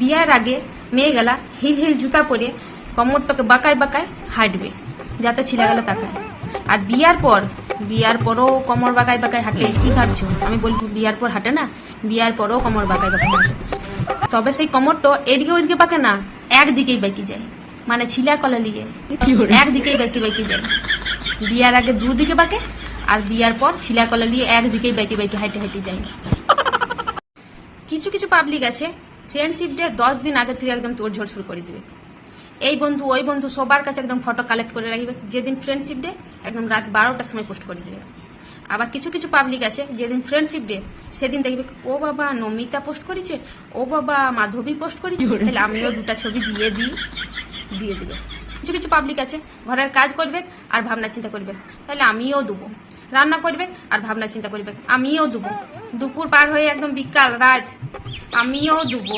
বিয়ার আগে মেয়েগুলা hill hill জুতা পরে কমরটাকে বাঁকায় বাঁকায় হাঁটবে যাতে ছেলেগুলা তাকায়। আর বিয়ার পর বিয়ার পরও কমর বাঁকায় বাঁকায় হাঁটে কি ভাবছ? আমি বলব বিয়ার পর হাঁটে না বিয়ার পরও কমর বাঁকায় বাঁকায় হাঁটে। তবে সেই কমরটা এদিকে ওইদিকে পাকে না একদিকেই বেঁকে যায়। মানে ছিলা কলা লিগে একদিকেই বেঁকে বেঁকে যায়। বিয়ার আগে দুদিকে বাঁকে আর বিয়ার পর ছিলা কলা লিয়ে একদিকেই বেঁকে বেঁকে হাইটে হাইটে যায়। কিছু কিছু পাবলিক আছে ফ্রেন্ডশিপ ডে দশ দিন আগে থেকে একদম তোর ঝড় শুরু করে দিবে। এই বন্ধু ওই বন্ধু সবার কাছে একদম ফটো কালেক্ট করে রাখবে। যেদিন ফ্রেন্ডশিপ ডে একদম রাত বারোটার সময় পোস্ট করে দেবে। আবার কিছু কিছু পাবলিক আছে যেদিন ফ্রেন্ডশিপ ডে সেদিন দেখবে ও বাবা নমিতা পোস্ট করেছে ও বাবা মাধবী পোস্ট করেছে। তাহলে আমিও দুটা ছবি দিয়ে দিই দিয়ে দিবে। কিছু কিছু পাবলিক আছে ঘরের কাজ করবে আর ভাবনা চিন্তা করবে। তাহলে আমিও দেবো। রান্না করবে আর ভাবনা চিন্তা করবে। আমিও দেবো। দুপুর পার হয়ে একদম বিকাল, রাত। আমিও দেবো।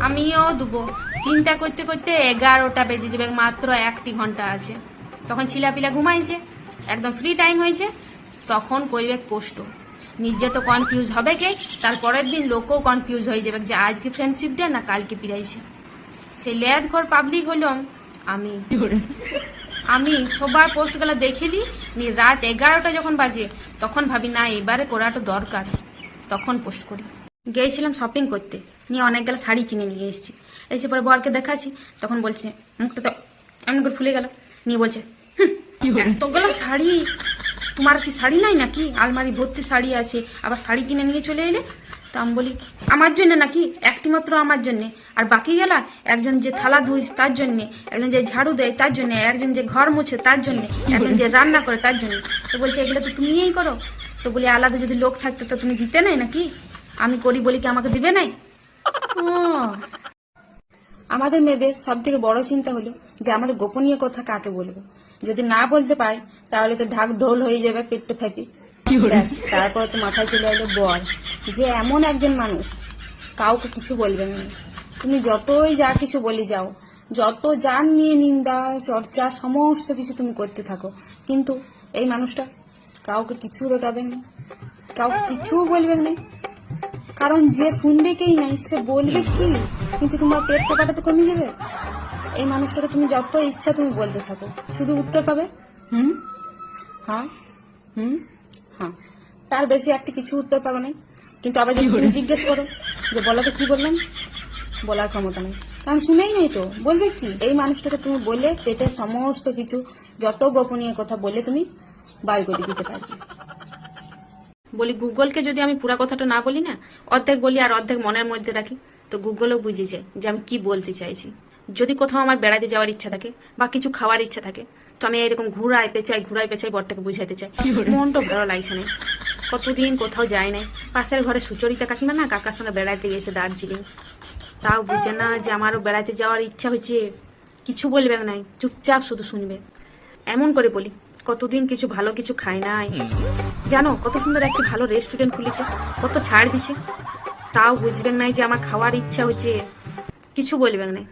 আমিও দেবো। চিন্তা করতে করতে এগারোটা বেজে যাবে, মাত্র একটি ঘণ্টা আছে। তখন ছিলাপিলা ঘুমাইছে, একদম ফ্রি টাইম হয়েছে, তখন করবে পোস্ট। নিজে তো কনফিউজ হবে কে? তারপরের দিন লোকও কনফিউজ হয়ে যাবে যে আজকে ফ্রেন্ডশিপ ডে না কালকে পিরাইছে সে লেয়াদ ঘর পাবলিক হলাম আমি। আমি সবার পোস্টগুলো দেখেলি নিয়ে রাত এগারোটা যখন বাজে তখন ভাবি না এবারে করাটা দরকার। তখন পোস্ট করি। গিয়েছিলাম শপিং করতে। নিয়ে অনেকগুলো শাড়ি কিনে নিয়ে এসেছি। এসে পরে বরকে দেখাচ্ছি। তখন বলছে মুখটা তো এমন করে ফুলে গেল। নিয়ে বলছে এতগুলো শাড়ি? তোমার কি শাড়ি নাই নাকি? আলমারি ভর্তি শাড়ি আছে আবার শাড়ি কিনে নিয়ে চলে এলে? তা আমি বলি আমার জন্য নাকি একটি মাত্র আমার জন্য? আর বাকি গেলা একজন যে থালা ধুই তার জন্য একজন যে ঝাড়ু দেয় তার জন্য একজন যে ঘর মুছে তার জন্য একজন যে রান্না করে তার জন্য? তো বলছে এগুলো তো তুমিই করো। তো বলি আলাদা যদি লোক থাকতো তো তুমি দিতে নাই নাকি? আমি করি বলি কি আমাকে দিবে নাই? ও। আমাদের মেয়েদের সব থেকে বড় চিন্তা হলো যে আমাদের গোপনীয় কথা কাকে বলব? যদি না বলতে পারি তাহলে তো ঢাক ঢোল হয়ে যাবে পেট্টো ফেপি। ব্যাস, তারপর তো মাথায় চলে এলো বর যে এমন একজন মানুষ কাউকে কিছু বলবে না। তুমি যতই যা কিছু বলে যাও যত যান নিয়ে নিন্দা চর্চা সমস্ত কিছু তুমি করতে থাকো কিন্তু এই মানুষটা কাউকে কিছু রোটাবে না কাউকে কিছু বলবে না। কারণ যে শুনবে কেই নাই সে বলবে কি কিন্তু তোমার পেট টাকাটা তো কমে যাবে। এই মানুষটাকে তুমি যত ইচ্ছা তুমি বলতে থাকো। শুধু উত্তর পাবে? হুম? হ্যাঁ? হুম? হ্যাঁ। তার বেশি একটা কিছু উত্তর পাবে না কিন্তু আবার যদি তুমি জিজ্ঞেস করো যে বলো তো কি বললাম বলার ক্ষমতা নেই। কারণ শুনেই নেই তো। বলবে কি? এই মানুষটাকে তুমি বলে পেটের সমস্ত কিছু যত গোপনীয় কথা বলে তুমি বার করে দিতে পারবে। বলি গুগলকে যদি আমি পুরা কথাটা না বলি না অর্ধেক বলি আর অর্ধেক মনের মধ্যে রাখি তো গুগলও বুঝে যায় যে আমি কি বলতে চাইছি। যদি কোথাও আমার বেড়াতে যাওয়ার ইচ্ছা থাকে বা কিছু খাওয়ার ইচ্ছা থাকে তো আমি এরকম ঘুরাই পেঁচাই ঘুরাই পেঁচাই বরটাকে বুঝাইতে চাই মনটা ভালো লাগছে না। কতদিন কোথাও যায় নাই। পাশের ঘরে সুচরিতা কাকিমা না কাকার সঙ্গে বেড়াতে গেছে দার্জিলিং। তাও বুঝে না যে আমারও বেড়াতে যাওয়ার ইচ্ছা হয়েছে। কিছু বলবে নাই চুপচাপ শুধু শুনবে। এমন করে বলি কতদিন কিছু ভালো কিছু খায় নাই। জানো কত সুন্দর একটি ভালো রেস্টুরেন্ট খুলেছে কত ছাড় দিছে। তাও বুঝবেন নাই যে আমার খাওয়ার ইচ্ছা হচ্ছে কিছু বলবেন নাই।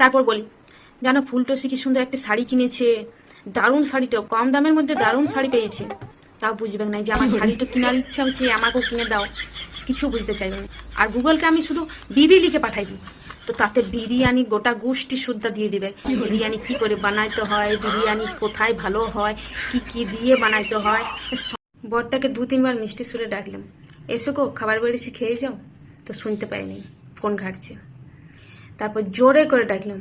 তারপর বলি জানো ফুলটসি কি সুন্দর একটা শাড়ি কিনেছে। দারুণ শাড়িটা কম দামের মধ্যে দারুণ শাড়ি পেয়েছে। তাও বুঝবেন নাই যে আমার শাড়িটা কেনার ইচ্ছা হচ্ছে আমাকেও কিনে দাও। কিছু বুঝতে চাইবেন না। আর গুগলকে আমি শুধু বিড়ি লিখে পাঠাই দিই। তো তাতে বিরিয়ানি গোটা গোষ্ঠী শুদ্ধা দিয়ে দিবে। বিরিয়ানি কি করে বানাইতে হয় বিরিয়ানি কোথায় ভালো হয় কি কি দিয়ে বানাইতে হয়? বরটাকে দু তিনবার মিষ্টি সুরে ডাকলাম। এসো কো খাবার বেড়েছি খেয়ে যাও। তো শুনতে পাইনি ফোন ঘাটছে। তারপর জোরে করে ডাকলাম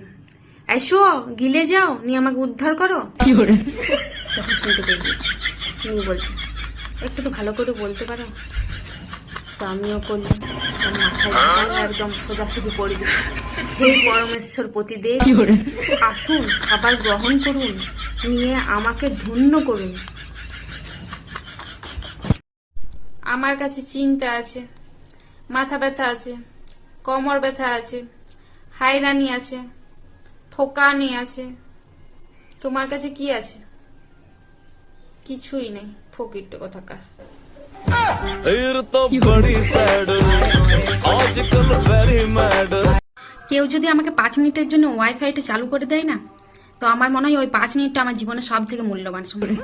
এসো গিলে যাও নিয়ে আমাকে উদ্ধার করো। তখন শুনতে পেয়ে গেছি নিয়ে বলছে একটু তো ভালো করে বলতে পারো। তো আমিও করলাম একদম সোজাসুজি পড়ে দিল হে পরমেশ্বর পতিদেব আসুন খাবার গ্রহণ করুন নিয়ে আমাকে ধন্য করুন। আমার কাছে চিন্তা আছে মাথা ব্যথা আছে কোমর ব্যথা আছে হাইরানি আছে থোকানি আছে। তোমার কাছে কি আছে? কিছুই নেই ফকির কথাকার। কেউ যদি আমাকে পাঁচ মিনিটের জন্য ওয়াইফাইটা চালু করে দেয় না তো আমার মনে হয় ওই পাঁচ মিনিটটা আমার জীবনে সব থেকে মূল্যবান সময়।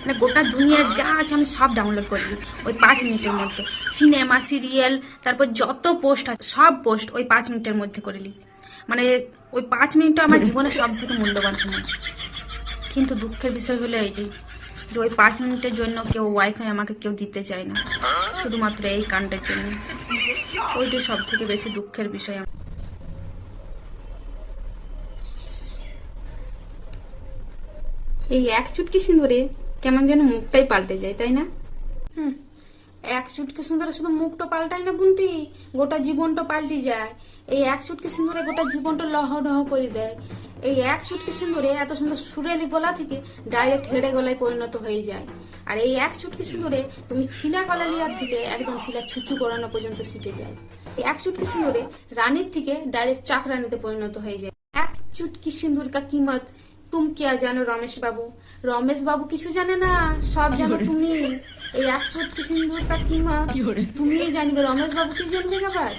মানে গোটা দুনিয়ার যা আছে আমি সব ডাউনলোড করে দিই ওই পাঁচ মিনিটের মধ্যে। সিনেমা সিরিয়াল তারপর যত পোস্ট আছে সব পোস্ট ওই পাঁচ মিনিটের মধ্যে করে নিই। মানে ওই পাঁচ মিনিটটা আমার জীবনের সব থেকে মূল্যবান সময়। কিন্তু দুঃখের বিষয় হলো এইটাই যে ওই পাঁচ মিনিটের জন্য কেউ ওয়াইফাই আমাকে কেউ দিতে চায় না, শুধুমাত্র এই কাণ্ডের জন্য। ওইটাই সব থেকে বেশি দুঃখের বিষয়। এই এক চুটকি সিঁদুরে কেমন যেন মুখটাই পাল্টে যায়, তাই না? হুম। এক চুটকি সিঁদুরে শুধু মুখটা পাল্টায় না বুনতি? গোটা জীবনটা পাল্টে যায়। এই এক চুটকি সিঁদুরে গোটা জীবনটা লহ ডহ করে দেয়। এই এক চুটকি সিঁদুরে এত সুন্দর সুরেলি গলা থেকে ডাইরেক্ট হেডে গলায় পরিণত হয়ে যায়। আর এই এক চুটকি সিঁদুরে তুমি ছিলা গলা লিয়ার থেকে একদম ছিলা ছুচু করানো পর্যন্ত শিখে যায়। এই এক চুটকি সিঁদুরে রানীর থেকে ডাইরেক্ট চাকরানিতে পরিণত হয়ে যায়। এক চুটকি সিঁদুর কা কিমত তুম কে জানো রমেশ বাবু রমেশ বাবু কিছু জানে না সব জানো তুমি এই এক চুটকি কাকিমা কা কিমত তুমি জানবে। রমেশ বাবু কি জানবে আবার